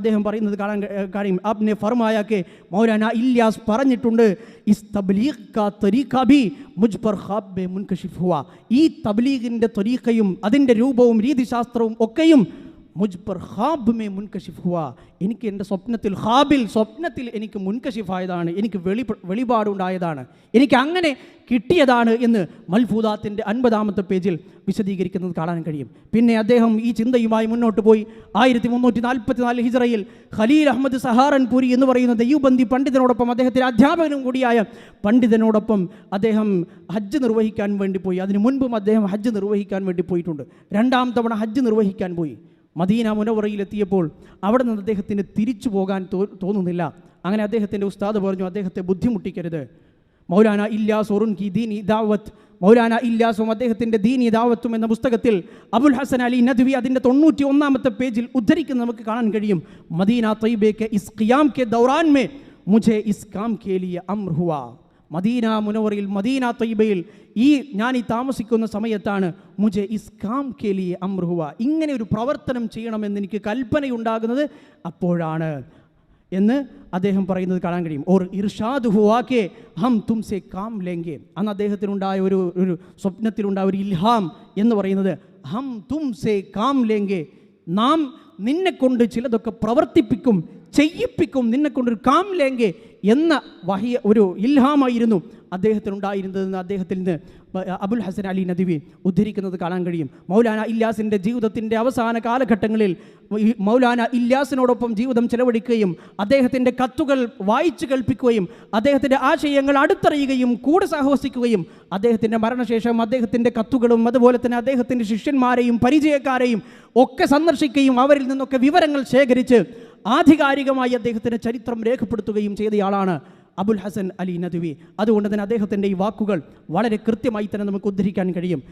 അദ്ദേഹം പറയുന്നത് കാണാൻ കാര്യം. അബ്നെ ഫർമായാക്കെ മൗലാന ഇല്യാസ് പറഞ്ഞിട്ടുണ്ട് ഇസ് ഹുവ ഈ തബ്ലീഗിന്റെ ത്വരീഖയും അതിന്റെ രൂപവും രീതിശാസ്ത്രവും ഒക്കെയും മുജ് പർ മേ മുൻകശിഫ് ഹുവ എനിക്ക് എന്റെ സ്വപ്നത്തിൽ ഖാബിൽ സ്വപ്നത്തിൽ എനിക്ക് മുൻകശിഫായതാണ്. എനിക്ക് വെളി വെളിപാടുണ്ടായതാണ്. എനിക്ക് അങ്ങനെ കിട്ടിയതാണ് എന്ന് മൽഫൂദാത്തിന്റെ അൻപതാമത്തെ പേജിൽ വിശദീകരിക്കുന്നത് കാണാൻ കഴിയും. പിന്നെ അദ്ദേഹം ഈ ചിന്തയുമായി മുന്നോട്ട് പോയി. ആയിരത്തി മുന്നൂറ്റി നാൽപ്പത്തി നാല് ഹിജറയിൽ ഖലീൽ അഹമ്മദ് സഹാറൻപുരി എന്ന് പറയുന്ന ദയ്യൂബന്ദി പണ്ഡിതനോടൊപ്പം അദ്ദേഹത്തിന്റെ അധ്യാപകനും കൂടിയായ പണ്ഡിതനോടൊപ്പം അദ്ദേഹം ഹജ്ജ് നിർവഹിക്കാൻ വേണ്ടി പോയി. അതിനു മുൻപും അദ്ദേഹം ഹജ്ജ് നിർവഹിക്കാൻ വേണ്ടി പോയിട്ടുണ്ട്. രണ്ടാം തവണ ഹജ്ജ് നിർവഹിക്കാൻ പോയി. മദീന മുനവറയിലെത്തിയപ്പോൾ അവിടെ നിന്ന് അദ്ദേഹത്തിന് തിരിച്ചു പോകാൻ തോന്നുന്നില്ല. അങ്ങനെ അദ്ദേഹത്തിന്റെ ഉസ്താദ് പറഞ്ഞു അദ്ദേഹത്തെ ബുദ്ധിമുട്ടിക്കരുത്. മൗലാന ഇല്ലാസ് ഒറുൻ കി ദീനി ദാവത്ത്. മൗലാന ഇല്ലാസും അദ്ദേഹത്തിന്റെ ദീനി ദാവത്തും എന്ന പുസ്തകത്തിൽ അബുൽ ഹസൻ അലി നദ്വി അതിന്റെ തൊണ്ണൂറ്റി ഒന്നാമത്തെ പേജിൽ ഉദ്ധരിക്കുന്നത് നമുക്ക് കാണാൻ കഴിയും. മദീന തൈബെ കെ ഇസ് ഖിയാം കെ ദൗറാൻ മേ മുജെ ഇസ് കാം കെ ലിയ ഹുവാ. മദീന മുനവറയിൽ മദീന തൈബയിൽ ഈ ഞാൻ ഈ താമസിക്കുന്ന സമയത്താണ് മുജെ ഇസ്കാം കേലിയെ അമ്രുഹുവ ഇങ്ങനെ ഒരു പ്രവർത്തനം ചെയ്യണമെന്ന് എനിക്ക് കൽപ്പനയുണ്ടാകുന്നത് അപ്പോഴാണ് എന്ന് അദ്ദേഹം പറയുന്നത് കാണാൻ കഴിയും. ഓർ ഇർഷാദ് ഹുവാക്കെ ഹം തുംസെ കാം ലെങ്കെ. അന്ന് അദ്ദേഹത്തിനുണ്ടായ ഒരു ഒരു സ്വപ്നത്തിലുണ്ടായ ഒരു ഇൽഹാം എന്ന് പറയുന്നത് ഹം തുംസെ കാം ലെങ്കെ. നാം നിന്നെ കൊണ്ട് ചിലതൊക്കെ പ്രവർത്തിപ്പിക്കും ചെയ്യിപ്പിക്കും നിന്നെ കൊണ്ടൊരു കാം ലേങ്കെ എന്ന വഹിയ ഒരു ഇൽഹാമായിരുന്നു അദ്ദേഹത്തിനുണ്ടായിരുന്നതെന്ന് അദ്ദേഹത്തിൽ നിന്ന് അബുൽ ഹസൻ അലി നദിവി ഉദ്ധരിക്കുന്നത് കാണാൻ കഴിയും. മൗലാന ഇല്ലാസിന്റെ ജീവിതത്തിന്റെ അവസാന കാലഘട്ടങ്ങളിൽ മൗലാന ഇല്ലാസിനോടൊപ്പം ജീവിതം ചെലവഴിക്കുകയും അദ്ദേഹത്തിന്റെ കത്തുകൾ വായിച്ചു കേൾപ്പിക്കുകയും അദ്ദേഹത്തിന്റെ ആശയങ്ങൾ അടുത്തറിയുകയും കൂടെ സാഹസിക്കുകയും അദ്ദേഹത്തിന്റെ മരണശേഷം അദ്ദേഹത്തിന്റെ കത്തുകളും അതുപോലെ തന്നെ അദ്ദേഹത്തിന്റെ ശിഷ്യന്മാരെയും പരിചയക്കാരെയും ഒക്കെ സന്ദർശിക്കുകയും അവരിൽ നിന്നൊക്കെ വിവരങ്ങൾ ശേഖരിച്ച് ആധികാരികമായി അദ്ദേഹത്തിന്റെ ചരിത്രം രേഖപ്പെടുത്തുകയും ചെയ്തയാളാണ് അബുൽ ഹസൻ അലി നദ്വി. അതുകൊണ്ട് തന്നെ അദ്ദേഹത്തിന്റെ ഈ വാക്കുകൾ വളരെ കൃത്യമായി തന്നെ നമുക്ക് ഉദ്ധരിക്കാൻ കഴിയും.